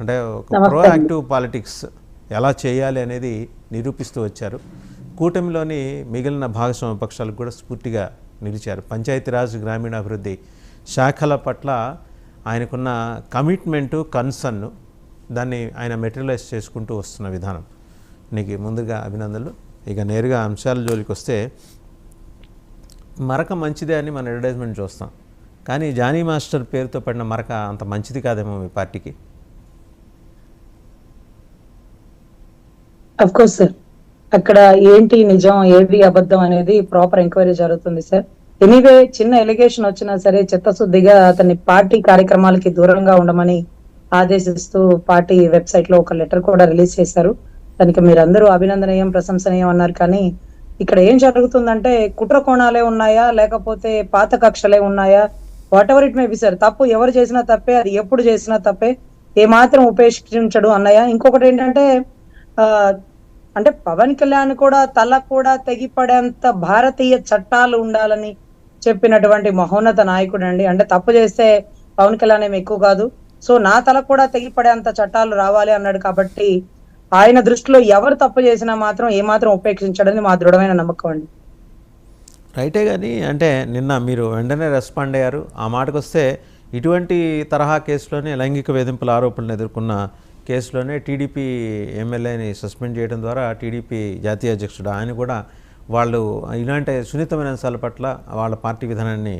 అంటే ఒక నమస్తే ప్రో అండి. యాక్టివ్ పాలిటిక్స్ ఎలా చేయాలి అనేది నిరూపిస్తూ వచ్చారు. కూటమిలోని మిగిలిన భాగస్వామ్య పక్షాలకు కూడా స్ఫూర్తిగా నిలిచారు. పంచాయతీరాజ్ గ్రామీణాభివృద్ధి శాఖల పట్ల ఆయనకున్న కమిట్మెంటు కన్సర్న్ దాన్ని ఆయన మెటీరియలైజ్ చేసుకుంటూ వస్తున్న విధానం. నీకు ముందుగా అభినందనలు. ఇక నేరుగా అంశాల జోలికి వస్తే మరక మంచిదే అని మన అడ్వర్టైజ్మెంట్ చూస్తాం. కానీ జానీ మాస్టర్ పేరుతో పడిన మరక అంత మంచిది కాదేమో మీ పార్టీకి. అఫ్ కోర్స్ సార్ అక్కడ ఏంటి నిజం ఏది అబద్ధం అనేది ప్రాపర్ ఎంక్వైరీ జరుగుతుంది సార్ ఎనీవే చిన్న ఎలిగేషన్ వచ్చినా సరే చిత్తశుద్ధిగా అతన్ని పార్టీ కార్యక్రమాలకి దూరంగా ఉండమని ఆదేశిస్తూ పార్టీ వెబ్సైట్లో ఒక లెటర్ కూడా రిలీజ్ చేశారు. దానికి మీరందరూ అభినందనీయం ప్రశంసనీయం అన్నారు. కానీ ఇక్కడ ఏం జరుగుతుందంటే కుట్ర కోణాలే ఉన్నాయా లేకపోతే పాత కక్షలే ఉన్నాయా? Whatever it may be sir తప్పు ఎవరు చేసినా తప్పే అది ఎప్పుడు చేసినా తప్పే. ఏ మాత్రం ఉపేక్షించడు అన్నయ్య. ఇంకొకటి ఏంటంటే అంటే పవన్ కళ్యాణ్ కూడా తల కూడా తెగిపడేంత భారతీయ చట్టాలు ఉండాలని చెప్పినటువంటి మహోన్నత నాయకుడు అండి అంటే తప్పు చేస్తే పవన్ కళ్యాణ్ ఏమి ఎక్కువ కాదు. సో నా తల కూడా తెగిపడేంత చట్టాలు రావాలి అన్నాడు కాబట్టి ఆయన దృష్టిలో ఎవరు తప్పు చేసినా మాత్రం ఏమాత్రం ఉపేక్షించడని మా దృఢమైన నమ్మకం అండి. రైటే కానీ అంటే నిన్న మీరు వెంటనే రెస్పాండ్ అయ్యారు. ఆ మాటకు వస్తే ఇటువంటి తరహా కేసులోనే లైంగిక వేధింపుల ఆరోపణలు ఎదుర్కొన్న కేసులోనే టీడీపీ ఎమ్మెల్యేని సస్పెండ్ చేయడం ద్వారా టీడీపీ జాతీయ అధ్యక్షుడు ఆయన కూడా వాళ్ళు ఇలాంటి సున్నితమైన అంశాల పట్ల వాళ్ళ పార్టీ విధానాన్ని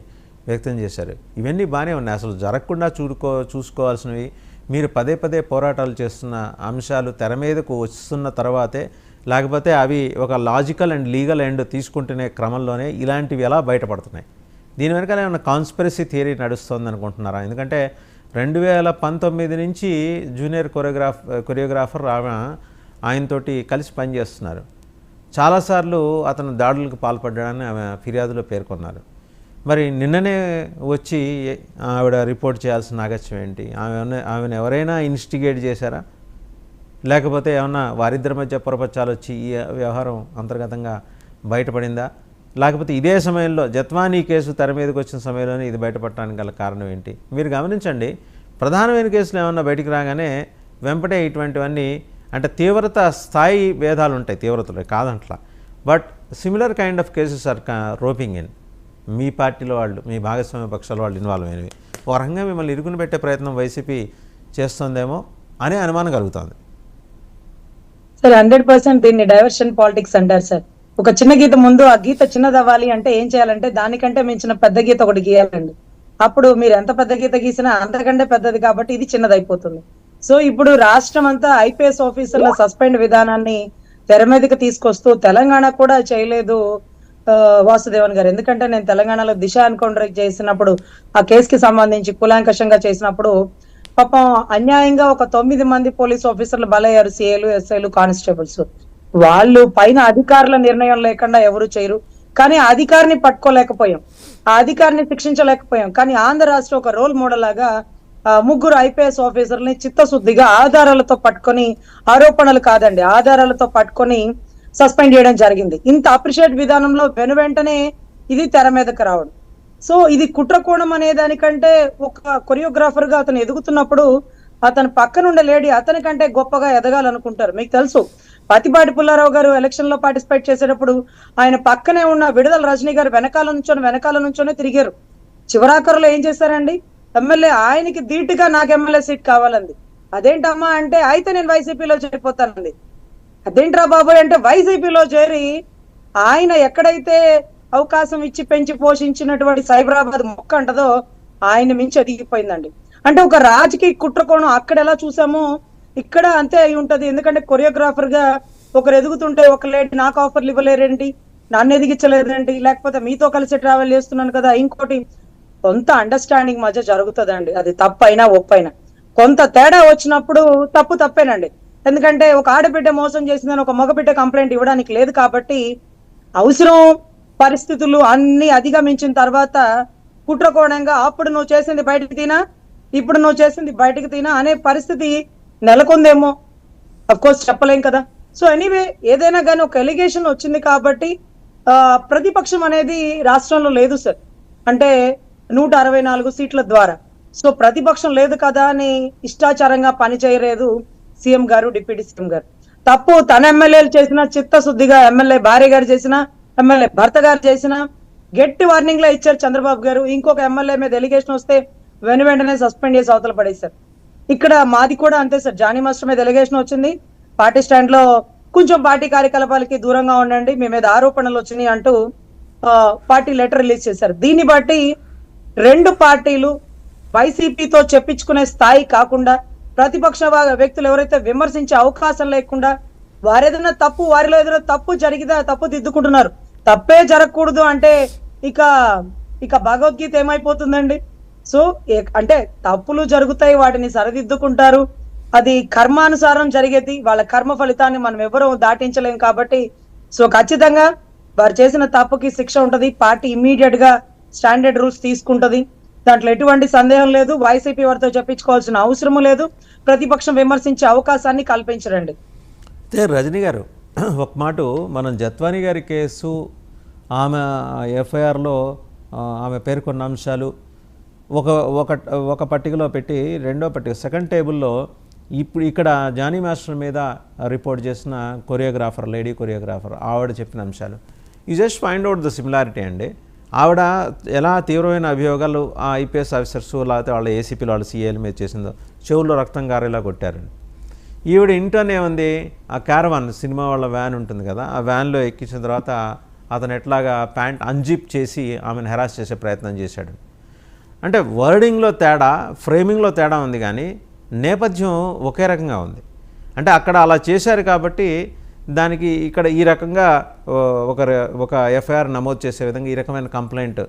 వ్యక్తం చేశారు. ఇవన్నీ బాగానే ఉన్నాయి. అసలు జరగకుండా చూడుకో చూసుకోవాల్సినవి మీరు పదే పదే పోరాటాలు చేస్తున్న అంశాలు తెర మీదకు వస్తున్న తర్వాతే లేకపోతే అవి ఒక లాజికల్ అండ్ లీగల్ ఎండ్ తీసుకుంటునే క్రమంలోనే ఇలాంటివి ఎలా బయటపడుతున్నాయి? దీని వెనకాల ఏమైనా కాన్స్పిరసీ థియరీ నడుస్తుంది అనుకుంటున్నారా ఎందుకంటే రెండు వేల పంతొమ్మిది నుంచి జూనియర్ కొరియోగ్రాఫ్ కొరియోగ్రాఫర్ ఆమె ఆయనతోటి కలిసి పనిచేస్తున్నారు. చాలాసార్లు అతను దాడులకు పాల్పడ్డాడని ఆమె ఫిర్యాదులో పేర్కొన్నారు. మరి నిన్ననే వచ్చి ఆవిడ రిపోర్ట్ చేయాల్సిన అగత్యం ఏంటి? ఆమె ఆమెను ఎవరైనా ఇన్స్టిగేట్ చేశారా? లేకపోతే ఏమన్నా వారిద్దరి మధ్య పొరపచ్చాలు వచ్చి ఈ వ్యవహారం అంతర్గతంగా బయటపడిందా? లేకపోతే ఇదే సమయంలో జత్వానీ కేసు తెర మీదకి వచ్చిన సమయంలోనే ఇది బయటపడటానికి గల కారణం ఏంటి? మీరు గమనించండి ప్రధానమైన కేసులు ఏమన్నా బయటికి రాగానే వెంపటే ఇటువంటివన్నీ అంటే తీవ్రత స్థాయి భేదాలు ఉంటాయి తీవ్రతలో కాదంట్లా. But similar kind of cases are roping in మీ పార్టీలో వాళ్ళు మీ భాగస్వామ్య పక్షాల వాళ్ళు ఇన్వాల్వ్ అయినవి. ఒక రకంగా మిమ్మల్ని ఇరుకుని పెట్టే ప్రయత్నం వైసీపీ చేస్తుందేమో అనే అనుమానం కలుగుతుంది. సార్ హండ్రెడ్ పర్సెంట్ దీన్ని డైవర్షన్ పాలిటిక్స్ అంటారు సార్ ఒక చిన్న గీత ముందు ఆ గీత చిన్నదవ్వాలి అంటే ఏం చేయాలంటే దానికంటే మించిన పెద్ద గీత ఒకటి గీయాలండి. అప్పుడు మీరు ఎంత పెద్ద గీత గీసినా అంతకంటే పెద్దది కాబట్టి ఇది చిన్నదైపోతుంది. సో ఇప్పుడు రాష్ట్రం అంతా ఐపీఎస్ ఆఫీసర్ల సస్పెండ్ విధానాన్ని తెర మీదకి తీసుకొస్తూ తెలంగాణ కూడా చేయలేదు వాసుదేవన్ గారు. ఎందుకంటే నేను తెలంగాణలో దిశ ఎన్కౌంటర్ చేసినప్పుడు ఆ కేసుకి సంబంధించి కులాంకషంగా చేసినప్పుడు పాపం అన్యాయంగా ఒక తొమ్మిది మంది పోలీస్ ఆఫీసర్లు బలయ్యారు సిఏలు ఎస్ఐలు కానిస్టేబుల్స్. వాళ్ళు పైన అధికారుల నిర్ణయం లేకుండా ఎవరు చేయరు. కానీ అధికారిని పట్టుకోలేకపోయాం. ఆ అధికారిని శిక్షించలేకపోయాం. కానీ ఆంధ్ర రాష్ట్ర ఒక రోల్ మోడల్ లాగా ముగ్గురు ఐపీఎస్ ఆఫీసర్ని చిత్తశుద్ధిగా ఆధారాలతో పట్టుకొని ఆరోపణలు కాదండి ఆధారాలతో పట్టుకొని సస్పెండ్ చేయడం జరిగింది. ఇంత అప్రిషియేట్ విధానంలో వెను వెంటనే ఇది తెర మీదకి రావడం. సో ఇది కుట్రకోణం అనే దానికంటే ఒక కొరియోగ్రాఫర్గా అతను ఎదుగుతున్నప్పుడు అతను పక్కనుండే లేడీ అతనికంటే గొప్పగా ఎదగాలనుకుంటారు. మీకు తెలుసు పతిపాటి పుల్లారావు గారు ఎలక్షన్లో పార్టిసిపేట్ చేసేటప్పుడు ఆయన పక్కనే ఉన్న విడుదల రజనీ గారు వెనకాల నుంచొని వెనకాల నుంచొని తిరిగారు. చివరాఖరులో ఏం చేశారండి? ఎమ్మెల్యే ఆయనకి ధీటుగా నాకు ఎమ్మెల్యే సీట్ కావాలంది. అదేంటమ్మా అంటే అయితే నేను వైసీపీలో చేరిపోతానండి అదేంట్రా బాబోయ్ అంటే వైసీపీలో చేరి ఆయన ఎక్కడైతే అవకాశం ఇచ్చి పెంచి పోషించినటువంటి సైబరాబాద్ మొక్క అంటదో ఆయన మించి ఎదిగిపోయిందండి అంటే ఒక రాజకీయ కుట్రకోణం అక్కడ ఎలా చూసామో ఇక్కడ అంతే అయి ఉంటది. ఎందుకంటే కొరియోగ్రాఫర్గా ఒకరు ఎదుగుతుంటే ఒక లేడీ నాకు ఆఫర్లు ఇవ్వలేరేంటి? నన్ను ఎదిగించలేదేంటి లేకపోతే మీతో కలిసి ట్రావెల్ చేస్తున్నాను కదా ఇంకోటి కొంత అండర్స్టాండింగ్ మధ్య జరుగుతుందండి. అది తప్పైనా ఒప్పైనా. కొంత తేడా వచ్చినప్పుడు తప్పు తప్పేనండి. ఎందుకంటే ఒక ఆడబిడ్డ మోసం చేసిందని ఒక మగబిడ్డ కంప్లైంట్ ఇవ్వడానికి లేదు కాబట్టి అవసరం పరిస్థితులు అన్ని అధిగమించిన తర్వాత కుట్రకోణంగా అప్పుడు నువ్వు చేసింది బయటకు తినా ఇప్పుడు నువ్వు చేసింది బయటకు తినా అనే పరిస్థితి నెలకొందేమో? అఫ్ కోర్స్ చెప్పలేం కదా. సో ఎనీవే ఏదైనా కానీ ఒక ఎలిగేషన్ వచ్చింది కాబట్టి ఆ, ప్రతిపక్షం అనేది రాష్ట్రంలో లేదు సార్. అంటే నూట అరవై నాలుగు సీట్ల ద్వారా. సో ప్రతిపక్షం లేదు కదా అని ఇష్టాచారంగా పని చేయలేదు సీఎం గారు డిప్యూటీ సీఎం గారు. తప్పు తన ఎమ్మెల్యేలు చేసిన చిత్తశుద్ధిగా ఎమ్మెల్యే భార్య గారు చేసిన ఎమ్మెల్యే భర్త గారు చేసిన గట్టి వార్నింగ్లో ఇచ్చారు చంద్రబాబు గారు. ఇంకొక ఎమ్మెల్యే మీద ఎలిగేషన్ వస్తే వెను వెంటనే సస్పెండ్ చేసి అవతల పడేశారు. ఇక్కడ మాది కూడా అంతే సార్. జానీ మాస్టర్ మీద ఎలిగేషన్ వచ్చింది. పార్టీ స్టాండ్లో కొంచెం పార్టీ కార్యకలాపాలకి దూరంగా ఉండండి మీ మీద ఆరోపణలు వచ్చినాయి అంటూ పార్టీ లెటర్ రిలీజ్ చేశారు. దీన్ని బట్టి రెండు పార్టీలు వైసీపీతో చెప్పించుకునే స్థాయి కాకుండా ప్రతిపక్ష వ్యక్తులు ఎవరైతే విమర్శించే అవకాశం లేకుండా వారు ఏదైనా తప్పు వారిలో ఏదైనా తప్పు జరిగితే తప్పు దిద్దుకుంటున్నారు. తప్పే జరగకూడదు అంటే ఇక ఇక భగవద్గీత ఏమైపోతుందండి? సో అంటే తప్పులు జరుగుతాయి వాటిని సరిదిద్దుకుంటారు. అది కర్మానుసారం జరిగేది వాళ్ళ కర్మ ఫలితాన్ని మనం ఎవరూ దాటించలేం కాబట్టి. సో ఖచ్చితంగా వారు చేసిన తప్పుకి శిక్ష ఉంటది పార్టీ ఇమ్మీడియట్గా స్టాండర్డ్ రూల్స్ తీసుకుంటది. దాంట్లో ఎటువంటి సందేహం లేదు వైసీపీ వారితో చెప్పించుకోవాల్సిన అవసరం లేదు. ప్రతిపక్షం విమర్శించే అవకాశాన్ని కల్పించరండి. రజనీ గారు ఒక మాట మనం జత్వాని గారి కేసు ఆమె ఎఫ్ఐఆర్లో ఆమె పేర్కొన్న అంశాలు ఒక ఒక ఒక పట్టికలో పెట్టి రెండో పట్టిక సెకండ్ టేబుల్లో ఇప్పుడు ఇక్కడ జానీ మాస్టర్ మీద రిపోర్ట్ చేసిన కొరియోగ్రాఫర్ లేడీ కొరియోగ్రాఫర్ ఆవిడ చెప్పిన అంశాలు. You just find out the similarity అండి. ఆవిడ ఎలా తీవ్రమైన అభియోగాలు ఆ ఐపీఎస్ ఆఫీసర్స్ లేకపోతే వాళ్ళ ఏసీపీలు వాళ్ళ సీఏల మీద చేసిందో చెవుల్లో రక్తం గారేలా కొట్టారండి. ఈవిడ ఇంట్లోనే ఏముంది? ఆ క్యారవాన్ సినిమా వాళ్ళ వ్యాన్ ఉంటుంది కదా ఆ వ్యాన్లో ఎక్కించిన తర్వాత అతను ఎట్లాగా ప్యాంట్ అన్జిప్ చేసి ఆమెను హెరాస్ చేసే ప్రయత్నం చేశాడు. అంటే వర్డింగ్లో తేడా ఫ్రేమింగ్లో తేడా ఉంది కానీ నేపథ్యం ఒకే రకంగా ఉంది. అంటే అక్కడ అలా చేశారు కాబట్టి దానికి ఇక్కడ ఈ రకంగా ఒక ఒక ఎఫ్ఐఆర్ నమోదు చేసే విధంగా ఈ రకమైన కంప్లైంట్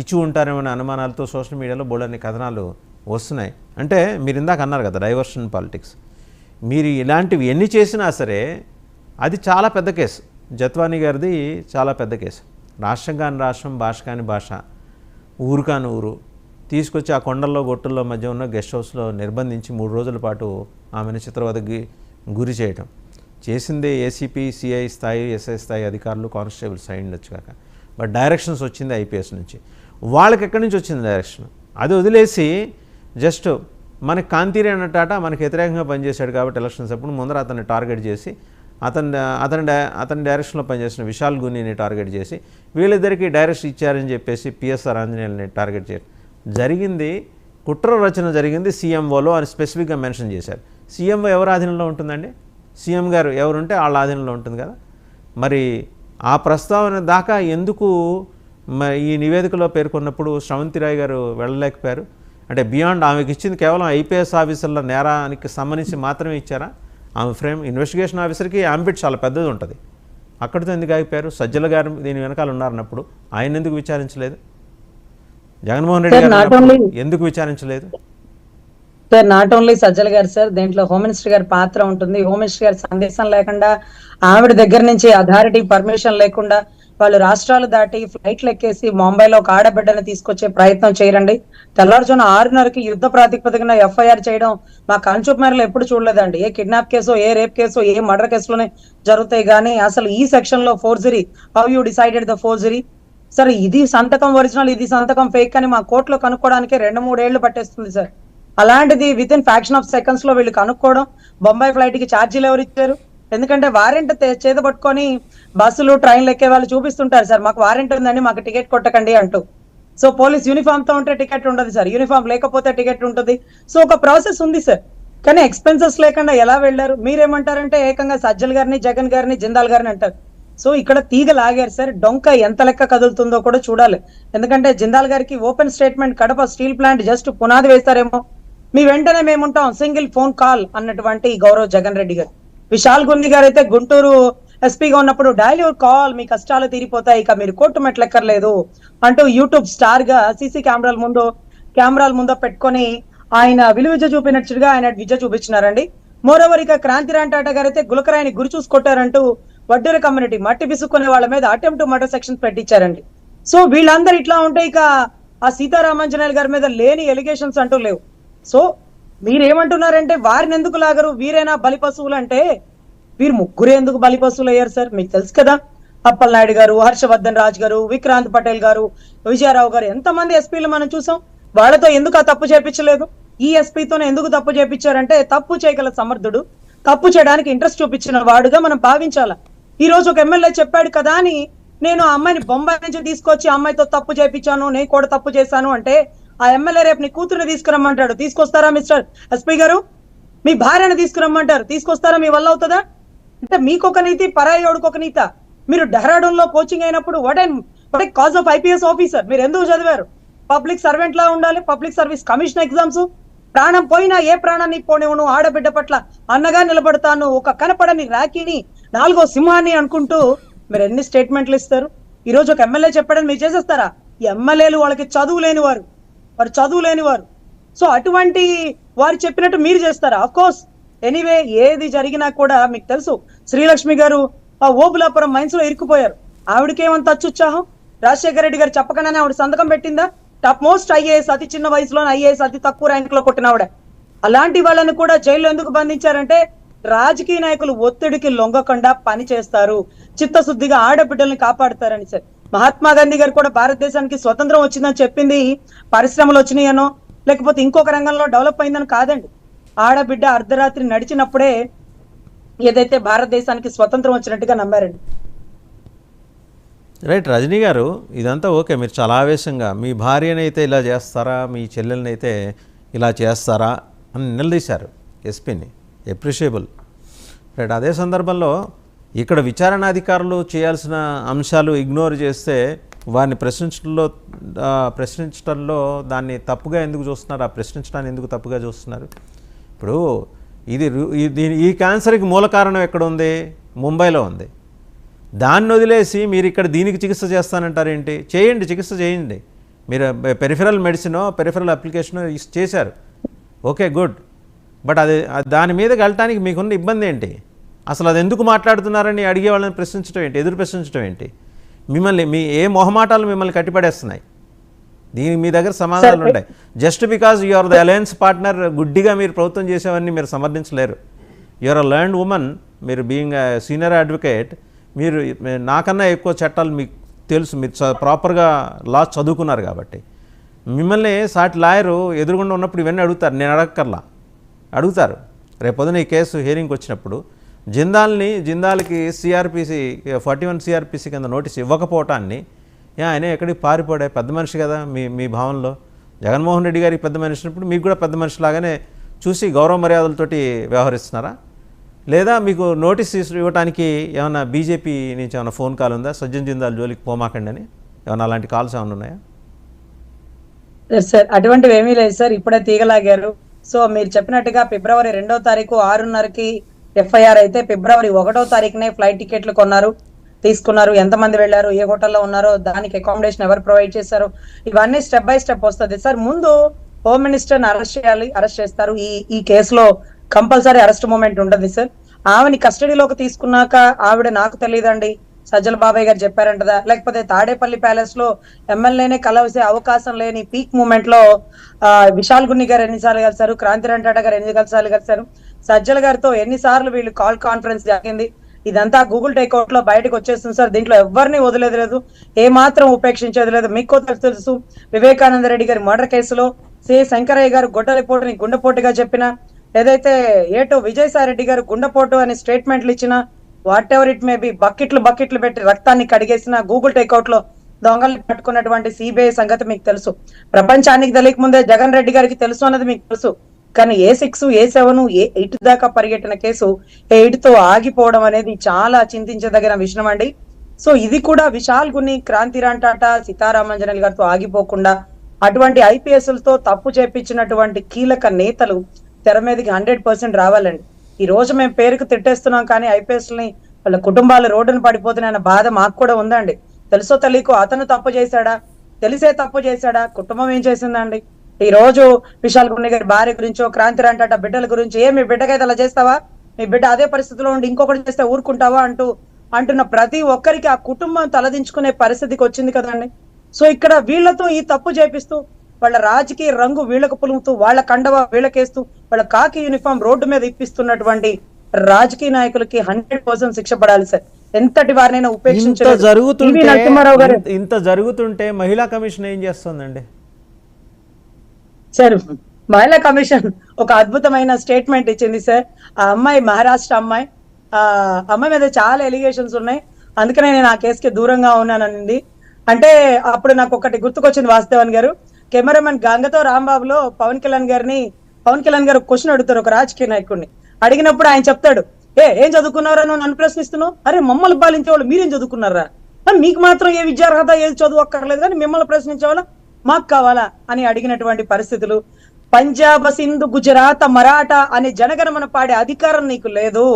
ఇచ్చి ఉంటారేమనే అనుమానాలతో సోషల్ మీడియాలో బోళ్ళని కథనాలు వస్తున్నాయి. అంటే మీరు ఇందాక అన్నారు కదా డైవర్షన్ పాలిటిక్స్. మీరు ఇలాంటివి ఎన్ని చేసినా సరే అది చాలా పెద్ద కేసు. జత్వానీ గారిది చాలా పెద్ద కేసు. రాష్ట్రం కాని రాష్ట్రం భాష కాని భాష ఊరు కాని ఊరు. తీసుకొచ్చి ఆ కొండల్లో గొట్టుల్లో మధ్య ఉన్న గెస్ట్ హౌస్లో నిర్బంధించి మూడు రోజుల పాటు ఆమెను చిత్రవదకి గురి చేయటం. చేసిందే ఏసీపీ సిఐ స్థాయి ఎస్ఐ స్థాయి అధికారులు కానిస్టేబుల్స్ అయి ఉండొచ్చు కాక. బట్ డైరెక్షన్స్ వచ్చింది ఐపీఎస్ నుంచి. వాళ్ళకి ఎక్కడి నుంచి వచ్చింది డైరెక్షన్? అది వదిలేసి జస్ట్ మనకి కాంతిరి అన్నట్టాట మనకి వ్యతిరేకంగా పనిచేశాడు కాబట్టి ఎలక్షన్స్ అప్పుడు ముందర అతన్ని టార్గెట్ చేసి అతని అతని అతని డైరెక్షన్లో పనిచేసిన విశాల్ గునిని టార్గెట్ చేసి వీళ్ళిద్దరికీ డైరెక్షన్ ఇచ్చారని చెప్పేసి పిఎస్ఆర్ ఆంజనేయుల్ని టార్గెట్ చేయడం జరిగింది కుట్ర రచన జరిగింది సీఎంఓలో అని స్పెసిఫిక్గా మెన్షన్ చేశారు. సీఎంఓ ఎవరి ఆధీనంలో ఉంటుందండి? సీఎం గారు ఎవరుంటే వాళ్ళ ఆధీనంలో ఉంటుంది కదా? మరి ఆ ప్రస్తావన దాకా ఎందుకు ఈ నివేదికలో పేర్కొన్నప్పుడు శ్రవంతిరాయ్ గారు వెళ్ళలేకపోయారు? అంటే బియాండ్ ఆమెకి ఇచ్చింది కేవలం ఐపీఎస్ ఆఫీసర్ల నేరానికి సంబంధించి మాత్రమే ఇచ్చారా? ఆమె ఫ్రేమ్ ఇన్వెస్టిగేషన్ ఆఫీసర్కి ఆంబిట్ చాలా పెద్దది ఉంటుంది. అక్కడితో ఎందుకు ఆగిపోయారు? సజ్జల గారు దీని వెనకాల ఉన్నారన్నప్పుడు ఆయన ఎందుకు విచారించలేదు? జగన్మోహన్ రెడ్డి గారు ఎందుకు విచారించలేదు? Sir not only Sajjala garu sir దీంట్లో హోమ్ మినిస్టర్ గారి పాత్ర ఉంటుంది. హోమ్ మినిస్టర్ గారి సందేశం లేకుండా ఆవిడ దగ్గర నుంచి అథారిటీ పర్మిషన్ లేకుండా వాళ్ళు రాష్ట్రాలు దాటి ఫ్లైట్లు ఎక్కేసి ముంబైలో ఒక ఆడబిడ్డని తీసుకొచ్చే ప్రయత్నం చేయరండి. తెల్లవారుజామున ఆరున్నరకి యుద్ధ ప్రాతిపదికన ఎఫ్ఐఆర్ చేయడం మా కంచూపు మేరలో ఎప్పుడు చూడలేదండి. ఏ కిడ్నాప్ కేసో ఏ రేప్ కేసో ఏ మర్డర్ కేసులోనే జరుగుతాయి. కానీ అసలు ఈ సెక్షన్లో forgery how you decided the forgery sir ఇది సంతకం ఒరిజినల్ ఇది సంతకం ఫేక్ అని మా కోర్టులో కనుక్కోవడానికి రెండు మూడేళ్ళు పట్టేస్తుంది సార్. అలాంటిది విత్ ఇన్ ఫ్యాక్షన్ ఆఫ్ సెకండ్స్లో వీళ్ళు కనుక్కోవడం బొంబాయి ఫ్లైట్కి ఛార్జీలు ఎవరు ఇచ్చారు? ఎందుకంటే వారెంట్ చేత పట్టుకొని బస్సులు ట్రైన్లు ఎక్కే వాళ్ళు చూపిస్తుంటారు సార్ మాకు వారెంట్ ఉందండి మాకు టికెట్ కొట్టకండి అంటూ. సో పోలీస్ యూనిఫామ్తో ఉంటే టికెట్ ఉండదు సార్ యూనిఫామ్ లేకపోతే టికెట్ ఉంటుంది. సో ఒక ప్రాసెస్ ఉంది సార్. కానీ ఎక్స్పెన్సెస్ లేకుండా ఎలా వెళ్ళారు? మీరేమంటారంటే ఏకంగా సజ్జల్ గారిని జగన్ గారిని జిందాల్ గారిని అంటారు. సో ఇక్కడ తీగ లాగారు సార్. డొంక ఎంత లెక్క కదులుతుందో కూడా చూడాలి. ఎందుకంటే జిందాల్ గారికి open statement Kadapa steel plant just పునాది వేస్తారేమో. మీ వెంటనే మేముంటాం. సింగిల్ ఫోన్ కాల్ అన్నటువంటి గౌరవ్ జగన్ రెడ్డి గారు. విశాల్ గుండి గారు అయితే గుంటూరు ఎస్పీగా ఉన్నప్పుడు డైలీ కాల్ మీ కష్టాలు తీరిపోతాయి ఇక మీరు కోర్టు మెట్లెక్కర్లేదు అంటూ యూట్యూబ్ స్టార్గా సీసీ కెమెరాల ముందు కెమెరాల ముందు పెట్టుకొని ఆయన విలువ చూపినట్టుగా ఆయన విద్య చూపించినారండి. మోరోవర్ ఇక క్రాంతి రాంటాట గారు అయితే గులకరాయిని గురి చూసి కొట్టారంటూ వడ్డెర కమ్యూనిటీ మట్టి విసుక్కునే వాళ్ళ మీద అటెంప్ట్ మర్డర్ సెక్షన్ పెట్టించారండి. సో వీళ్ళందరూ ఇట్లా ఉంటే ఇక ఆ సీతారామాంజనేయులు గారి మీద లేని ఎలిగేషన్స్ అంటూ లేవు. సో మీరేమంటున్నారంటే వారిని ఎందుకు లాగరు? వీరైనా బలి పశువులు అంటే వీరు ముగ్గురే ఎందుకు బలి పశువులు అయ్యారు సార్? మీకు తెలుసు కదా. అప్పలనాయుడు గారు హర్షవర్ధన్ రాజ్ గారు విక్రాంత్ పటేల్ గారు విజయారావు గారు ఎంతమంది ఎస్పీలు మనం చూసాం? వాళ్ళతో ఎందుకు ఆ తప్పు చేపించలేదు? ఈ ఎస్పీతోనే ఎందుకు తప్పు చేపించారంటే తప్పు చేయగల సమర్థుడు తప్పు చేయడానికి ఇంట్రెస్ట్ చూపించిన వాడుగా మనం భావించాలా? ఈ రోజు ఒక ఎమ్మెల్యే చెప్పాడు కదా అని నేను ఆ అమ్మాయిని బొంబాయి నుంచి తీసుకొచ్చి ఆ అమ్మాయితో తప్పు చేయించాను నేను కూడా తప్పు చేశాను అంటే ఆ ఎమ్మెల్యే రేపు నీ కూతురుని తీసుకురమ్మంటాడు. తీసుకొస్తారా మిస్టర్ ఎస్పీ గారు? మీ భార్యను తీసుకురమ్మంటారు. తీసుకొస్తారా? మీ వల్ల అవుతుందా? అంటే మీకు ఒక నీతి పరాయోడికి ఒక నీత. మీరు డెహ్రాడూన్లో కోచింగ్ అయినప్పుడు what and what cause of IPS officer మీరు ఎందుకు చదివారు? పబ్లిక్ సర్వెంట్ లా ఉండాలి పబ్లిక్ సర్వీస్ కమిషన్ ఎగ్జామ్స్. ప్రాణం పోయినా ఏ ప్రాణాన్ని పోనివ్వను? ఆడబిడ్డ పట్ల అన్నగా నిలబడతాను. ఒక కనపడని రాఖీని నాలుగో సింహాన్ని అనుకుంటూ మీరు ఎన్ని స్టేట్మెంట్లు ఇస్తారు? ఈ రోజు ఒక ఎమ్మెల్యే చెప్పాడని మీరు చేసేస్తారా? ఈ ఎమ్మెల్యేలు వాళ్ళకి చదువు లేని వారు వారు చదువు లేని వారు సో అటువంటి వారు చెప్పినట్టు మీరు చేస్తారా? అఫ్ కోర్స్ ఎనీవే ఏది జరిగినా కూడా మీకు తెలుసు శ్రీలక్ష్మి గారు ఆ ఓబులాపురం మైన్స్లో ఇరుక్కుపోయారు. ఆవిడకేమంత అత్యుత్సాహం? రాజశేఖర రెడ్డి గారు చెప్పకుండానే ఆవిడ సంతకం పెట్టిందా? టాప్ మోస్ట్ ఐఏఎస్ అతి చిన్న వయసులో ఐఏఎస్ అతి తక్కువ ర్యాంక్లో కొట్టిన ఆవిడ. అలాంటి వాళ్ళని కూడా జైల్లో ఎందుకు బంధించారంటే రాజకీయ నాయకులు ఒత్తిడికి లొంగకుండా పని చేస్తారు. చిత్తశుద్ధిగా ఆడబిడ్డల్ని కాపాడుతారని సార్. మహాత్మా గాంధీ గారు కూడా భారతదేశానికి స్వతంత్రం వచ్చిందని చెప్పింది పరిశ్రమలు వచ్చినాయనో లేకపోతే ఇంకొక రంగంలో డెవలప్ అయిందని కాదండి. ఆడబిడ్డ అర్ధరాత్రి నడిచినప్పుడే ఏదైతే భారతదేశానికి స్వతంత్రం వచ్చినట్టుగా నమ్మారండి. రైట్ రజనీ గారు ఇదంతా ఓకే మీరు చాలా ఆవేశంగా మీ భార్యనైతే ఇలా చేస్తారా మీ చెల్లెలనైతే ఇలా చేస్తారా అని నిలదీశారు ఎస్పీని ఎప్రిషియబుల్ రైట్ అదే సందర్భంలో ఇక్కడ విచారణాధికారులు చేయాల్సిన అంశాలు ఇగ్నోర్ చేస్తే వారిని ప్రశ్నించడంలో ప్రశ్నించడంలో దాన్ని తప్పుగా ఎందుకు చూస్తున్నారు? ఆ ప్రశ్నించడాన్ని ఎందుకు తప్పుగా చూస్తున్నారు? ఇప్పుడు ఇది ఈ- దీని ఈ క్యాన్సర్కి మూల కారణం ఎక్కడ ఉంది? ముంబైలో ఉంది. దాన్ని వదిలేసి మీరు ఇక్కడ దీనికి చికిత్స చేస్తానంటారేంటి చేయండి చికిత్స చేయండి. మీరు పెరిఫెరల్ మెడిసినో పెరిఫెరల్ అప్లికేషనో ఇస్- చేశారు. Okay good. బట్ అది దాని మీదకి వెళ్ళటానికి మీకున్న ఇబ్బంది ఏంటి? అసలు అది ఎందుకు మాట్లాడుతున్నారని అడిగే వాళ్ళని ప్రశ్నించడం ఏంటి? ఎదురు ప్రశ్నించడం ఏంటి? మిమ్మల్ని మీ ఏ మొహమాటాలు మిమ్మల్ని కట్టిపడేస్తున్నాయి? దీనికి మీ దగ్గర సమాధానాలు ఉంటాయి. Just because you are the alliance partner గుడ్డిగా మీరు ప్రభుత్వం చేసేవన్నీ మీరు సమర్థించలేరు. You are a learn woman మీరు బీయింగ్ సీనియర్ అడ్వకేట్ మీరు నాకన్నా ఎక్కువ చట్టాలు మీకు తెలుసు మీరు ప్రాపర్గా లా చదువుకున్నారు కాబట్టి. మిమ్మల్ని సాటి లాయరు ఎదురుగుండా ఉన్నప్పుడు ఇవన్నీ అడుగుతారు. నేను అడగక్కర్లా. అడుగుతారు. రేపొద్దున ఈ కేసు హియరింగ్కి వచ్చినప్పుడు జిందాల్ని జిందాల్కి సిఆర్పిసి ఫార్టీ వన్ సిఆర్పిసి కింద నోటీస్ ఇవ్వకపోవటాన్ని ఆయన ఎక్కడికి పారిపోడే పెద్ద మనిషి కదా మీ మీ భావనలో. జగన్మోహన్ రెడ్డి గారికి పెద్ద మనిషి ఉన్నప్పుడు మీకు కూడా పెద్ద మనిషిలాగానే చూసి గౌరవ మర్యాదలతోటి వ్యవహరిస్తున్నారా? లేదా మీకు నోటీస్ ఇవ్వడానికి ఏమైనా బీజేపీ నుంచి ఏమైనా ఫోన్ కాల్ ఉందా? సజ్జన్ జిందాల్ జోలికి పోమాకండి అని. ఏమైనా అలాంటి కాల్స్ ఏమైనా ఉన్నాయా? సార్ అటువంటివి ఏమీ లేదు సార్. ఇప్పుడే తీగలాగారు. సో మీరు చెప్పినట్టుగా ఫిబ్రవరి రెండో తారీఖు ఆరున్నరకి ఎఫ్ఐఆర్ అయితే ఫిబ్రవరి ఒకటో తారీఖునే ఫ్లైట్ టికెట్లు కొన్నారు తీసుకున్నారు. ఎంతమంది వెళ్ళారు ఏ హోటల్లో ఉన్నారో దానికి అకామిడేషన్ ఎవరు ప్రొవైడ్ చేశారు? ఇవన్నీ స్టెప్ బై స్టెప్ వస్తుంది. సార్ ముందు హోమ్ మినిస్టర్ని అరెస్ట్ చేయాలి అరెస్ట్ చేస్తారు. ఈ ఈ కేసులో కంపల్సరీ అరెస్ట్ మూమెంట్ ఉంటుంది సార్. ఆమెని కస్టడీలోకి తీసుకున్నాక ఆవిడ నాకు తెలియదండి. సజ్జల బాబాయ్ గారు చెప్పారంటదా? లేకపోతే తాడేపల్లి ప్యాలెస్లో ఎమ్మెల్యేనే కలవసే అవకాశం లేని పీక్ మూమెంట్లో ఆ, విశాల్ గున్ని గారు ఎన్నిసార్లు కలిసారు క్రాంతి రంటాట గారు ఎన్ని సార్లు కలిసారు సజ్జల గారితో ఎన్నిసార్లు వీళ్ళు కాల్ కాన్ఫరెన్స్ జరిగింది? ఇదంతా గూగుల్ టేక్అవుట్లో బయటకు వచ్చేస్తుంది సార్. దీంట్లో ఎవరిని వదిలేదు లేదు. ఏ మాత్రం ఉపేక్షించేది లేదు. మీకు తెలుసు వివేకానంద రెడ్డి గారి మర్డర్ కేసులో సి. శంకరయ్య గారు గొడ్డలిపోటుని గుండెపోటుగా చెప్పిన ఏదైతే ఏటో విజయసాయి రెడ్డి గారు గుండెపోటు అని స్టేట్మెంట్లు ఇచ్చిన whatever it may be బకెట్లు బకెట్లు పెట్టి రక్తాన్ని కడిగేసిన గూగుల్ టేక్అవుట్లో దొంగలు పట్టుకున్నటువంటి సిబిఐ సంగతి మీకు తెలుసు. ప్రపంచానికి తెలియక ముందే జగన్ రెడ్డి గారికి తెలుసు అన్నది మీకు తెలుసు. కానీ A six A seven A eight దాకా పరిగెట్టిన కేసు ఎయిట్తో ఆగిపోవడం అనేది చాలా చింతించదగిన విషయం అండి. సో ఇది కూడా విశాల్ గుని క్రాంతి రాంటాట సీతారామంజనల్ గారితో ఆగిపోకుండా అటువంటి ఐపీఎస్తో తప్పు చేపించినటువంటి కీలక నేతలు తెర మీదకి హండ్రెడ్ పర్సెంట్ రావాలండి. ఈ రోజు మేము పేరుకు తిట్టేస్తున్నాం కానీ ఐపీఎస్ని వాళ్ళ కుటుంబాలు రోడ్డును పడిపోతున్నాయన్న బాధ మాకు కూడా ఉందండి. తెలుసో తెలియకు అతను తప్పు చేశాడా? తెలిసే తప్పు చేశాడా? కుటుంబం ఏం చేసిందండి? ఈ రోజు విశాల్ గుండె గారి భార్య గురించో క్రాంతి రాంటాట బిడ్డల గురించి ఏ మీ బిడ్డకైతే అలా చేస్తావా? మీ బిడ్డ అదే పరిస్థితిలో ఉండి ఇంకొకటి చేస్తే ఊరుకుంటావా అంటూ అంటున్న ప్రతి ఒక్కరికి ఆ కుటుంబం తలదించుకునే పరిస్థితికి వచ్చింది కదండి. సో ఇక్కడ వీళ్ళతో ఈ తప్పు చేపిస్తూ వాళ్ళ రాజకీయ రంగు వీళ్ళకు పులుముతూ వాళ్ళ కండవ వీళ్ళకేస్తూ వాళ్ళ కాకి యూనిఫామ్ రోడ్డు మీద ఇప్పిస్తున్నటువంటి రాజకీయ నాయకులకి హండ్రెడ్ పర్సెంట్ శిక్ష పడాలి సార్. ఎంతటి వారినైనా జరుగుతుంటే గారు. ఇంత- జరుగుతుంటే మహిళా కమిషన్ ఏం చేస్తుందండి? సార్ మహిళా కమిషన్ ఒక అద్భుతమైన స్టేట్మెంట్ ఇచ్చింది సార్. ఆ అమ్మాయి మహారాష్ట్ర అమ్మాయి ఆ అమ్మాయి మీద చాలా ఎలిగేషన్స్ ఉన్నాయి. అందుకనే నేను ఆ కేసుకి దూరంగా ఉన్నానండి. అంటే అప్పుడు నాకు ఒకటి గుర్తుకొచ్చింది వాస్తవన్ గారు. కెమెరామెన్ గంగతో రాంబాబులో పవన్ కళ్యాణ్ గారిని పవన్ కళ్యాణ్ గారు క్వశ్చన్ అడుగుతారు ఒక రాజకీయ నాయకుడిని. అడిగినప్పుడు ఆయన చెప్తాడు ఏ ఏం చదువుకున్నారా నువ్వు నన్ను ప్రశ్నిస్తున్నావు? అరే మమ్మల్ని పాలించే వాళ్ళు మీరేం చదువుకున్నారా? మీకు మాత్రం ఏ విద్యార్హత ఏది చదువు అక్కర్లేదు కానీ మిమ్మల్ని ప్రశ్నించే వాళ్ళ మాకు కావాలా? అని అడిగినటువంటి పరిస్థితులు. పంజాబ్ సింధు గుజరాత్ మరాఠా అనే జనగణమన పాడే అధికారం నీకు లేదు.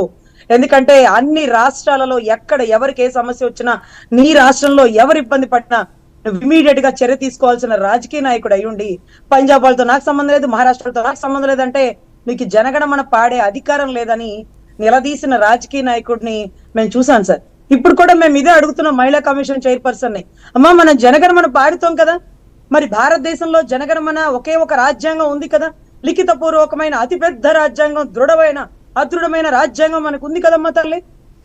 ఎందుకంటే అన్ని రాష్ట్రాలలో ఎక్కడ ఎవరికి ఏ సమస్య వచ్చినా నీ రాష్ట్రంలో ఎవరు ఇబ్బంది పడినా ఇమీడియట్గా చర్య తీసుకోవాల్సిన రాజకీయ నాయకుడు అయ్యుండి పంజాబ్ వాళ్ళతో నాకు సంబంధం లేదు మహారాష్ట్రతో నాకు సంబంధం లేదంటే మీకు జనగణమన పాడే అధికారం లేదని నిలదీసిన రాజకీయ నాయకుడిని మేము చూసాం సార్. ఇప్పుడు కూడా మేము ఇదే అడుగుతున్నాం మహిళా కమిషన్ చైర్పర్సన్ని అమ్మా మనం జనగణమన పాడుతాం కదా? మరి భారతదేశంలో జనగణమన ఒకే ఒక రాజ్యాంగం ఉంది కదా? లిఖిత పూర్వకమైన అతిపెద్ద రాజ్యాంగం దృఢమైన అదృఢమైన రాజ్యాంగం మనకు ఉంది కదమ్మా తల్లి?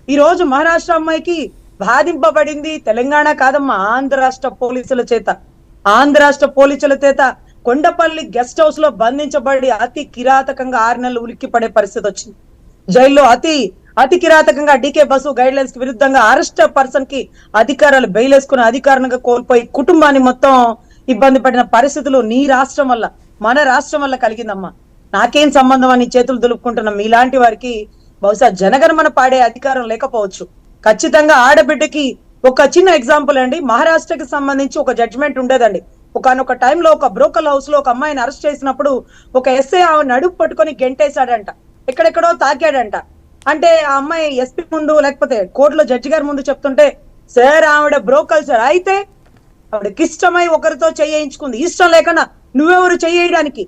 ఈ రోజు మహారాష్ట్ర అమ్మాయికి బాధింపబడింది తెలంగాణ కాదమ్మా ఆంధ్ర రాష్ట్ర పోలీసుల చేత. ఆంధ్ర రాష్ట్ర పోలీసుల చేత కొండపల్లి గెస్ట్ హౌస్లో బంధించబడి అతి కిరాతకంగా ఆరు నెలలు ఉలిక్కి పడే పరిస్థితి వచ్చింది. జైల్లో అతి అతి కిరాతకంగా డీకే బసు గైడ్ లైన్స్కి విరుద్ధంగా అరెస్ట్ పర్సన్కి అధికారాలు బెయిలేసుకుని అధికారంగా కోల్పోయి కుటుంబాన్ని మొత్తం ఇబ్బంది పడిన పరిస్థితులు నీ రాష్ట్రం వల్ల మన రాష్ట్రం వల్ల కలిగిందమ్మా. నాకేం సంబంధం అని చేతులు దులుపుకుంటున్నాం. మీలాంటి వారికి బహుశా జనగణమన పాడే అధికారం లేకపోవచ్చు. ఖచ్చితంగా ఆడబిడ్డకి ఒక చిన్న ఎగ్జాంపుల్ అండి. మహారాష్ట్రకి సంబంధించి ఒక జడ్జిమెంట్ ఉండేదండి. ఒకనొక టైంలో ఒక బ్రోకల్ హౌస్లో ఒక అమ్మాయిని అరెస్ట్ చేసినప్పుడు ఒక ఎస్ఐ ఆమె నడుపు పట్టుకొని గెంటేశాడంట. ఎక్కడెక్కడో తాకాడంట. అంటే ఆ అమ్మాయి ఎస్పీ ముందు లేకపోతే కోర్టులో జడ్జి గారి ముందు చెప్తుంటే సార్ ఆవిడ బ్రోకల్ సార్ అయితే ఆవిడకి ఇష్టమై ఒకరితో చేయించుకుంది. ఇష్టం లేకుండా నువ్వెవరు చేయడానికి?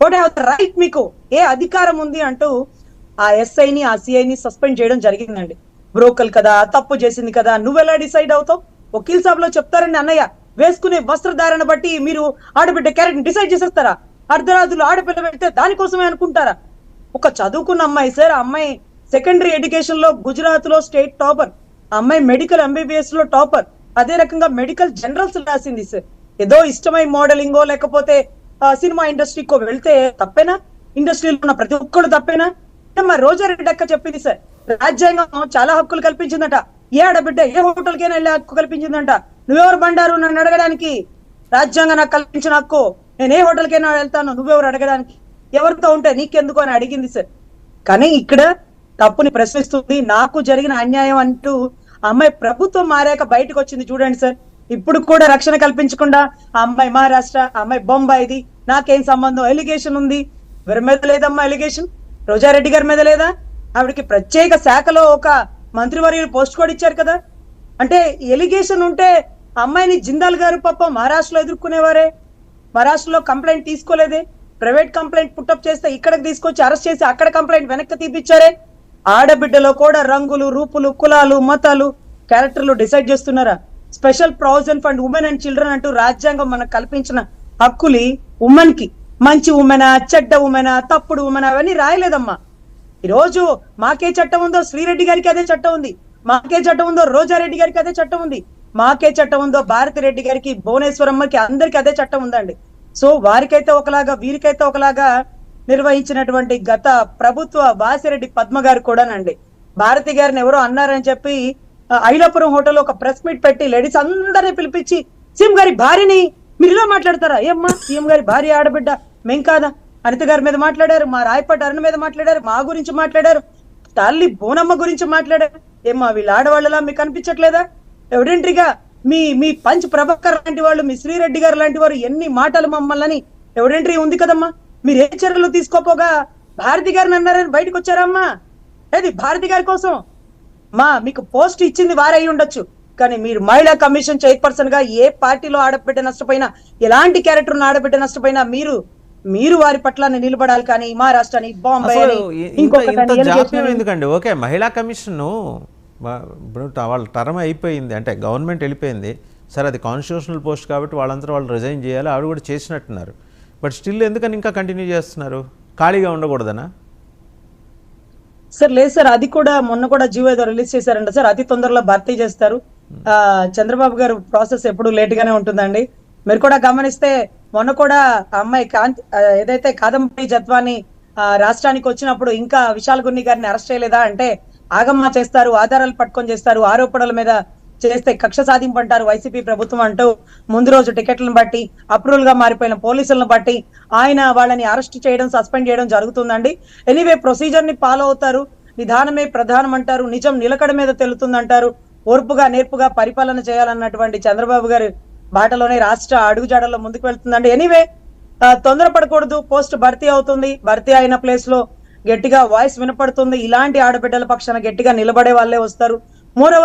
వాట్ హ్యావ్ రైట్ మీకు? ఏ అధికారం ఉంది? అంటూ ఆ ఎస్ఐని ఆ సిఐని సస్పెండ్ చేయడం జరిగిందండి. బ్రోకల్ కదా తప్పు చేసింది కదా నువ్వెలా డిసైడ్ అవుతావు? వకీల్ సాబ్లో చెప్తారని అన్నయ్య వేసుకునే వస్త్రధారణ బట్టి మీరు ఆడబిడ్డ క్యారెక్టర్ డిసైడ్ చేసేస్తారా? అర్ధరాజులు ఆడపిల్ల పెడితే దానికోసమే అనుకుంటారా? ఒక చదువుకున్న అమ్మాయి సార్ అమ్మాయి సెకండరీ ఎడ్యుకేషన్లో గుజరాత్లో స్టేట్ టాపర్. అమ్మాయి మెడికల్ ఎంబీబీఎస్లో టాపర్. అదే రకంగా మెడికల్ జనరల్స్ రాసింది సార్. ఏదో ఇష్టమై మోడలింగో లేకపోతే సినిమా ఇండస్ట్రీకో వెళ్తే తప్పేనా? ఇండస్ట్రీలో ఉన్న ప్రతి ఒక్కరు తప్పేనా? మా రోజారెడ్డి అక్క చెప్పింది సార్. రాజ్యాంగం చాలా హక్కులు కల్పించిందట. ఏ ఆడబిడ్డ ఏ హోటల్కైనా వెళ్ళే హక్కు కల్పించిందంట. నువ్వెవరు బండారు నన్ను అడగడానికి? రాజ్యాంగం నాకు కల్పించిన హక్కు. నేను ఏ హోటల్కైనా వెళ్తాను నువ్వెవరు అడగడానికి? ఎవరితో ఉంటే నీకెందుకు అని అడిగింది సార్. కానీ ఇక్కడ తప్పుని ప్రశ్నిస్తుంది. నాకు జరిగిన అన్యాయం అంటూ అమ్మాయి ప్రభుత్వం మారాక బయటకు వచ్చింది చూడండి సార్. ఇప్పుడు కూడా రక్షణ కల్పించకుండా ఆ అమ్మాయి మహారాష్ట్ర ఆ అమ్మాయి బొంబాయిది నాకేం సంబంధం? ఎలిగేషన్ ఉంది. ఎవరి మీద లేదమ్మా ఎలిగేషన్ రోజారెడ్డి గారి మీద లేదా? ఆవిడకి ప్రత్యేక శాఖలో ఒక మంత్రివర్యులు పోస్ట్ కూడా ఇచ్చారు కదా. అంటే ఎలిగేషన్ ఉంటే అమ్మాయిని జిందాల్ గారు పాప మహారాష్ట్రలో ఎదుర్కొనేవారే. మహారాష్ట్రలో కంప్లైంట్ తీసుకోలేదే. ప్రైవేట్ కంప్లైంట్ పుట్టప్ చేస్తే ఇక్కడికి తీసుకొచ్చి అరెస్ట్ చేసి అక్కడ కంప్లైంట్ వెనక్కి తీపిచ్చారే. ఆడబిడ్డలో కూడా రంగులు రూపులు కులాలు మతాలు క్యారెక్టర్లు డిసైడ్ చేస్తున్నారా? Special provision fund women and children అంటూ రాజ్యాంగం మనకు కల్పించిన హక్కులి ఉమెన్కి మంచి ఉమెనా చెడ్డ ఉమెనా తప్పుడు ఉమెనా అవన్నీ రాయలేదమ్మా. ఈ రోజు మాకే చట్టం ఉందో శ్రీరెడ్డి గారికి అదే చట్టం ఉంది. మాకే చట్టం ఉందో రోజారెడ్డి గారికి అదే చట్టం ఉంది. మాకే చట్టం ఉందో భారతి రెడ్డి గారికి భువనేశ్వరమ్మకి అందరికి అదే చట్టం ఉందండి. సో వారికైతే ఒకలాగా వీరికైతే ఒకలాగా నిర్వహించినటువంటి గత ప్రభుత్వ వాసిరెడ్డి పద్మ గారు కూడానండి. భారతి గారిని ఎవరో అన్నారని చెప్పి ఐలాపురం హోటల్ ఒక ప్రెస్ మీట్ పెట్టి లేడీస్ అందరిని పిలిపించి సీఎం గారి భార్యని మీరు ఇలా మాట్లాడతారా? ఏమ్మా సీఎం గారి భార్య ఆడబిడ్డ మేం కాదా? అనిత గారి మీద మాట్లాడారు మా రాయపాటి అరుణ మీద మాట్లాడారు మా గురించి మాట్లాడారు తల్లి బోనమ్మ గురించి మాట్లాడారు. ఏమా వీళ్ళ ఆడవాళ్ళలా మీకు అనిపించట్లేదా? ఎవిడెంట్రీగా మీ మీ పంచ్ ప్రభాకర్ లాంటి వాళ్ళు మీ శ్రీరెడ్డి గారు లాంటి వారు ఎన్ని మాటలు మమ్మల్ని ఎవిడెంట్రీ ఉంది కదమ్మా? మీరు ఏ చర్యలు తీసుకోపోగా భారతి గారిని అన్నారని బయటకు వచ్చారమ్మా ఏది భారతి గారి కోసం? మా మీకు పోస్ట్ ఇచ్చింది వారై ఉండొచ్చు. కానీ మీరు మహిళా కమిషన్ చైర్పర్సన్గా ఏ పార్టీలో ఆడబిడ్డ నష్టపోయినా ఎలాంటి క్యారెక్టర్ ఆడబిడ్డ నష్టపోయినా మీరు మీరు వారి పట్ల నిలబడాలి కానీ మా రాష్ట్రాన్ని బాంబే అసలు అని, allegation ఎందుకండి? ఓకే మహిళా కమిషన్ ఇప్పుడు వాళ్ళ టర్మ్ అయిపోయింది అంటే గవర్నమెంట్ వెళ్ళిపోయింది. సరే అది కాన్స్టిట్యూషనల్ పోస్ట్ కాబట్టి వాళ్ళంతా వాళ్ళు రిజైన్ చేయాలి ఆవిడ కూడా చేసినట్టున్నారు. బట్ స్టిల్ ఎందుకని ఇంకా కంటిన్యూ చేస్తున్నారు? ఖాళీగా ఉండకూడదనా? సార్ లేదు సార్ అది కూడా మొన్న కూడా జీవో ఏదో రిలీజ్ చేశారంట సార్ అతి తొందరలో భర్తీ చేస్తారు. ఆ చంద్రబాబు గారు ప్రాసెస్ ఎప్పుడు లేట్ గానే ఉంటుందండి. మీరు కూడా గమనిస్తే మొన్న కూడా అమ్మాయి కాంతి ఏదైతే కాదంబరి జత్వాని ఆ, రాష్ట్రానికి వచ్చినప్పుడు ఇంకా విశాల్ గున్ని గారిని అరెస్ట్ చేయలేదా అంటే ఆగమ్మ చేస్తారు ఆధారాలు పట్టుకొని చేస్తారు ఆరోపణల మీద చేస్తే కక్ష సాధింపు అంటారు వైసీపీ ప్రభుత్వం అంటూ ముందు రోజు టికెట్లను బట్టి అప్రూవల్గా మారిపోయిన పోలీసులను బట్టి ఆయన వాళ్ళని అరెస్ట్ చేయడం సస్పెండ్ చేయడం జరుగుతుందండి. ఎనీవే ప్రొసీజర్ని ఫాలో అవుతారు విధానమే ప్రధానం అంటారు నిజం నిలకడ మీద తెలుతుందంటారు ఓర్పుగా నేర్పుగా పరిపాలన చేయాలన్నటువంటి చంద్రబాబు గారు బాటలోనే రాష్ట్ర అడుగుజాడల్లో ముందుకు వెళ్తుందండి. ఎనీవే తొందరపడకూడదు పోస్ట్ భర్తీ అవుతుంది. భర్తీ అయిన ప్లేస్లో గట్టిగా వాయిస్ వినపడుతుంది. ఇలాంటి ఆడబిడ్డల పక్షాన గట్టిగా నిలబడే వాళ్ళే వస్తారు. మోర్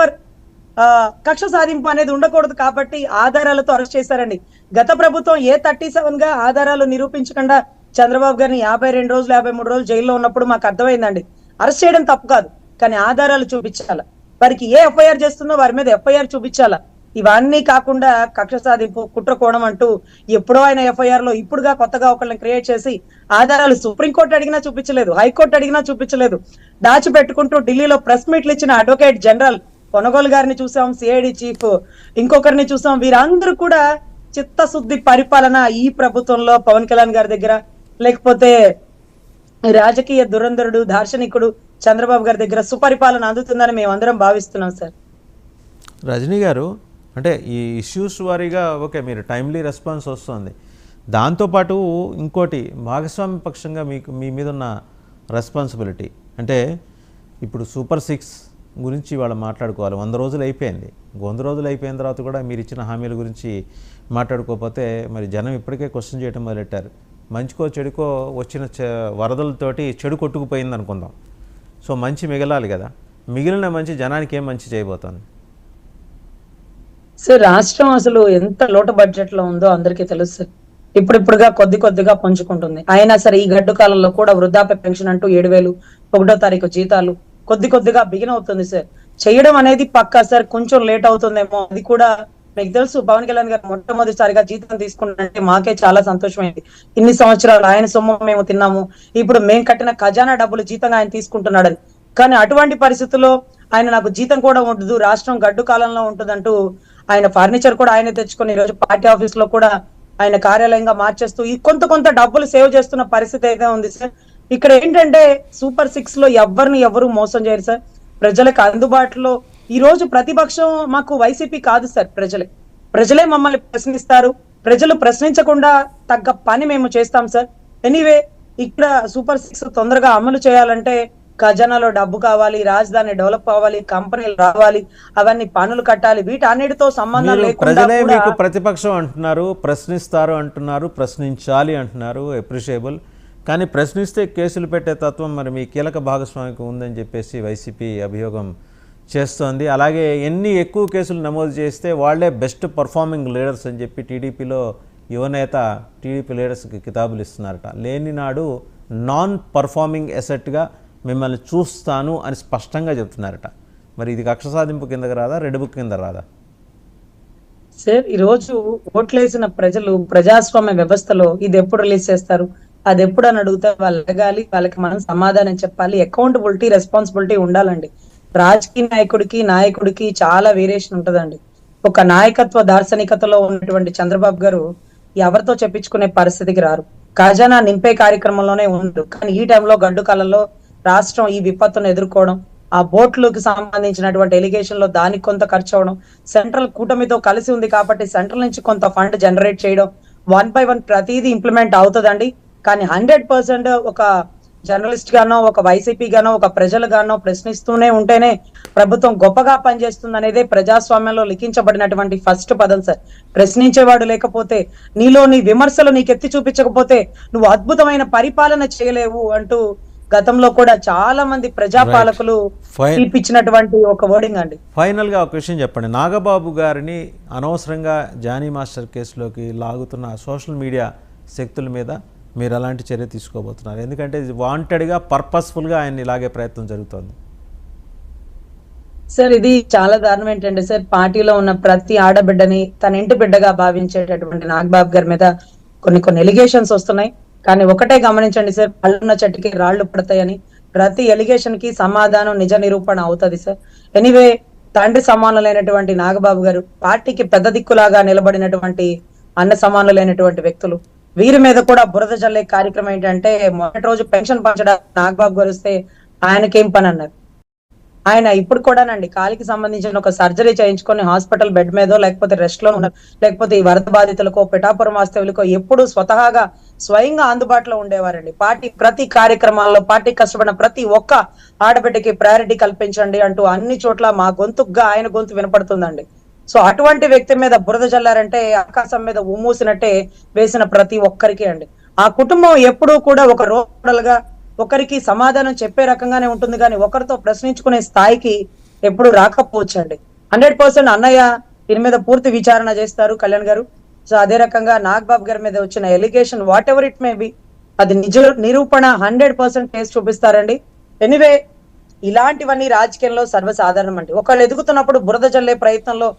ఆ కక్ష సాధింపు అనేది ఉండకూడదు కాబట్టి ఆధారాలతో అరెస్ట్ చేశారండి. గత ప్రభుత్వం ఏ థర్టీ సెవెన్గా ఆధారాలు నిరూపించకుండా చంద్రబాబు గారిని యాభై రెండు రోజులు యాభై మూడు రోజులు జైల్లో ఉన్నప్పుడు మాకు అర్థమైందండి. అరెస్ట్ చేయడం తప్పు కాదు కానీ ఆధారాలు చూపించాల. వారికి ఏ ఎఫ్ఐఆర్ చేస్తుందో వారి మీద ఎఫ్ఐఆర్ చూపించాలా. ఇవన్నీ కాకుండా కక్ష సాధింపు కుట్ర కోణం అంటూ ఎప్పుడో ఆయన ఎఫ్ఐఆర్లో ఇప్పుడుగా కొత్తగా ఒకళ్ళని క్రియేట్ చేసి ఆధారాలు సుప్రీంకోర్టు అడిగినా చూపించలేదు హైకోర్టు అడిగినా చూపించలేదు. దాచిపెట్టుకుంటూ ఢిల్లీలో ప్రెస్ మీట్లు ఇచ్చిన అడ్వకేట్ జనరల్ కొనగోలు గారిని చూసాం సిఐడి చీఫ్ ఇంకొకరిని చూసాం. వీరందరూ కూడా చిత్తశుద్ధి పరిపాలన ఈ ప్రభుత్వంలో పవన్ కళ్యాణ్ గారి దగ్గర లేకపోతే రాజకీయ దురంధరుడు దార్శనికుడు చంద్రబాబు గారి దగ్గర సుపరిపాలన అందుతుందని మేమందరం భావిస్తున్నాం సార్. రజనీ గారు అంటే ఈ ఇష్యూస్ వారీగా ఓకే మీరు టైమ్లీ రెస్పాన్స్ వస్తుంది. దాంతోపాటు ఇంకోటి భాగస్వామ్య పక్షంగా మీకు మీ మీద ఉన్న రెస్పాన్సిబిలిటీ అంటే ఇప్పుడు సూపర్ సిక్స్ గురించి వాళ్ళు మాట్లాడుకోవాలి. వంద రోజులు అయిపోయింది. వంద రోజులు అయిపోయిన తర్వాత కూడా మీరు ఇచ్చిన హామీల గురించి మాట్లాడుకోకపోతే మరి జనం ఇప్పటికే క్వశ్చన్ చేయడం మొదలెట్టారు. మంచికో చెడుకో వచ్చిన చె వరదలతోటి చెడు కొట్టుకుపోయింది అనుకుందాం సో మంచి మిగలాలి కదా. మిగిలిన మంచి జనానికి ఏం మంచి చేయబోతోంది? సార్ రాష్ట్రం అసలు ఎంత లోటు బడ్జెట్లో ఉందో అందరికీ తెలుసు. సార్ ఇప్పుడిప్పుడుగా కొద్ది కొద్దిగా పంచుకుంటుంది. అయినా సరే ఈ గడ్డు కాలంలో కూడా వృద్ధాప్య పెన్షన్ అంటూ ఏడు వేలు ఒకటో తారీఖు జీతాలు కొద్ది కొద్దిగా బిగిన్ అవుతుంది సార్. చేయడం అనేది పక్కా సార్ కొంచెం లేట్ అవుతుందేమో అది కూడా మీకు తెలుసు. పవన్ కళ్యాణ్ గారు మొట్టమొదటిసారిగా జీతం తీసుకున్నంటే మాకే చాలా సంతోషమైంది. ఇన్ని సంవత్సరాలు ఆయన సొమ్ము మేము తిన్నాము. ఇప్పుడు మేము కట్టిన ఖజానా డబ్బులు జీతంగా ఆయన తీసుకుంటున్నాడు కానీ అటువంటి పరిస్థితుల్లో ఆయన నాకు జీతం కూడా ఉండదు రాష్ట్రం గడ్డు కాలంలో ఉంటుందంటూ ఆయన ఫర్నిచర్ కూడా ఆయన తెచ్చుకుని ఈ రోజు పార్టీ ఆఫీస్లో కూడా ఆయన కార్యాలయంగా మార్చేస్తూ ఈ కొంత కొంత డబ్బులు సేవ్ చేస్తున్న పరిస్థితి అయితే ఉంది సార్. ఇక్కడ ఏంటంటే సూపర్ సిక్స్లో ఎవరిని ఎవరు మోసం చేయరు సార్. ప్రజలకు అందుబాటులో ఈ రోజు ప్రతిపక్షం మాకు వైసీపీ కాదు సార్ ప్రజలే. ప్రజలే మమ్మల్ని ప్రశ్నిస్తారు. ప్రజలు ప్రశ్నించకుండా తగ్గ పని మేము చేస్తాం సార్. ఎనీవే ఇక్కడ సూపర్ సిక్స్ తొందరగా అమలు చేయాలంటే ఖజానాలో డబ్బు కావాలి రాజధాని డెవలప్ అవ్వాలి కంపెనీలు రావాలి అవన్నీ పనులు కట్టాలి వీటన్నిటితో సంబంధం ప్రజలే మీకు ప్రతిపక్షం అంటున్నారు ప్రశ్నిస్తారు అంటున్నారు ప్రశ్నించాలి అంటున్నారు అప్రిషియబుల్ కానీ ప్రశ్నిస్తే కేసులు పెట్టే తత్వం మరి మీ కీలక భాగస్వామికి ఉందని చెప్పేసి వైసీపీ అభియోగం చేస్తోంది. అలాగే ఎన్ని ఎక్కువ కేసులు నమోదు చేస్తే వాళ్ళే బెస్ట్ పర్ఫార్మింగ్ లీడర్స్ అని చెప్పి టీడీపీలో యువనేత టీడీపీ లీడర్స్కి కితాబులు ఇస్తున్నారట. లేని నాడు నాన్ పర్ఫార్మింగ్ ఎసెట్గా మిమ్మల్ని చూస్తాను అని స్పష్టంగా చెప్తున్నారట. మరి ఇది కక్ష సాధింపు కిందకి రాదా రెడ్ బుక్ కింద రాదా? సార్ ఈ రోజు ఓట్లేసిన ప్రజలు ప్రజాస్వామ్య వ్యవస్థలో ఇది ఎప్పుడు రిలీజ్ చేస్తారు? అది ఎప్పుడు అని అడిగితే వాళ్ళు అడగాలి వాళ్ళకి మనం సమాధానం చెప్పాలి. అకౌంటబిలిటీ రెస్పాన్సిబిలిటీ ఉండాలండి. రాజకీయ నాయకుడికి నాయకుడికి చాలా వేరియేషన్ ఉంటుందండి. ఒక నాయకత్వ దార్శనికతలో ఉన్నటువంటి చంద్రబాబు గారు ఎవరితో చెప్పించుకునే పరిస్థితికి రారు. ఖజానా నింపే కార్యక్రమంలోనే ఉండరు కానీ ఈ టైంలో గడ్డు కాలంలో రాష్ట్రం ఈ విపత్తును ఎదుర్కోవడం ఆ బోట్లకు సంబంధించినటువంటి ఎలిగేషన్లో దానికి కొంత ఖర్చు అవడం సెంట్రల్ కూటమితో కలిసి ఉంది కాబట్టి సెంట్రల్ నుంచి కొంత ఫండ్ జనరేట్ చేయడం వన్ బై వన్ ప్రతిదీ ఇంప్లిమెంట్ అవుతుందండి. కానీ హండ్రెడ్ పర్సెంట్ ఒక జర్నలిస్ట్ గానో ఒక వైసీపీ గానో ఒక ప్రజలు గానో ప్రశ్నిస్తూనే ఉంటేనే ప్రభుత్వం గొప్పగా పనిచేస్తుంది అనేదే ప్రజాస్వామ్యంలో లిఖించబడినటువంటి ఫస్ట్ పదం సార్. ప్రశ్నించేవాడు లేకపోతే నీలో నీ విమర్శలు నీకెత్తి చూపించకపోతే నువ్వు అద్భుతమైన పరిపాలన చేయలేవు అంటూ గతంలో కూడా చాలా మంది ప్రజాపాలకులు. తీర్పిచ్చినటువంటి ఒక వర్డింగ్ అండి. ఫైనల్గా ఒక విషయం చెప్పండి. నాగబాబు గారిని అనవసరంగా జానీ మాస్టర్ కేసులోకి లాగుతున్న సోషల్ మీడియా శక్తుల మీద మీరు అలాంటి చర్య తీసుకోబోతున్నారు. ఎందుకంటే ఇది వాంటెడ్గా పర్పస్ఫుల్గా ఆయన్ని లాగే ప్రయత్నం జరుగుతోంది. సార్ ఇది చాలా దారుణం ఏంటంటే సార్ పార్టీలో ఉన్న ప్రతి ఆడబిడ్డని తన ఇంటి బిడ్డగా భావించేటటువంటి నాగబాబు గారి మీద కొన్ని కొన్ని ఎలిగేషన్స్ వస్తున్నాయి. కానీ ఒకటే గమనించండి సార్ పళ్ళున్న చెట్టుకి రాళ్ళు పడతాయని. ప్రతి ఎలిగేషన్కి సమాధానం నిజ నిరూపణ అవుతుంది సార్. ఎనీవే తండ్రి సమానులైనటువంటి నాగబాబు గారు పార్టీకి పెద్ద దిక్కులాగా నిలబడినటువంటి అన్న సమానులైనటువంటి వ్యక్తులు. వీరి మీద కూడా బురద జల్లే కార్యక్రమం ఏంటంటే మొదటి రోజు పెన్షన్ పంచడానికి నాగబాబు గారు వస్తే ఆయనకేం పని అన్నారు ఆయన ఇప్పుడు కూడానండి కాలికి సంబంధించిన ఒక సర్జరీ చేయించుకొని హాస్పిటల్ బెడ్ మీదో లేకపోతే రెస్ట్లో ఉన్నారు లేకపోతే ఈ వరద బాధితులకో పిఠాపురం వాస్తవులకో ఎప్పుడు స్వతహాగా స్వయంగా అందుబాటులో ఉండేవారండి. పార్టీ ప్రతి కార్యక్రమాల్లో పార్టీ కష్టపడిన ప్రతి ఒక్క ఆడబిడ్డకి ప్రయారిటీ కల్పించండి అంటూ అన్ని చోట్ల మా గొంతుగా ఆయన గొంతు వినపడుతుందండి. సో అటువంటి వ్యక్తి మీద బురద జల్లారంటే ఆకాశం మీద ఉమ్మూసినట్టే వేసిన ప్రతి ఒక్కరికి అండి. ఆ కుటుంబం ఎప్పుడూ కూడా ఒక రోడలుగా ఒకరికి సమాధానం చెప్పే రకంగానే ఉంటుంది కానీ ఒకరితో ప్రశ్నించుకునే స్థాయికి ఎప్పుడు రాకపోవచ్చండి. హండ్రెడ్ పర్సెంట్ అన్నయ్య దీని మీద పూర్తి విచారణ చేస్తారు కళ్యాణ్ గారు. సో అదే రకంగా నాగబాబు గారి మీద వచ్చిన allegation whatever it may be అది నిజ నిరూపణ హండ్రెడ్ పర్సెంట్ కేసు చూపిస్తారండి. ఎనీవే ఇలాంటివన్నీ రాజకీయంలో సర్వసాధారణం అండి. ఒకళ్ళు ఎదుగుతున్నప్పుడు బురద జల్లే ప్రయత్నంలో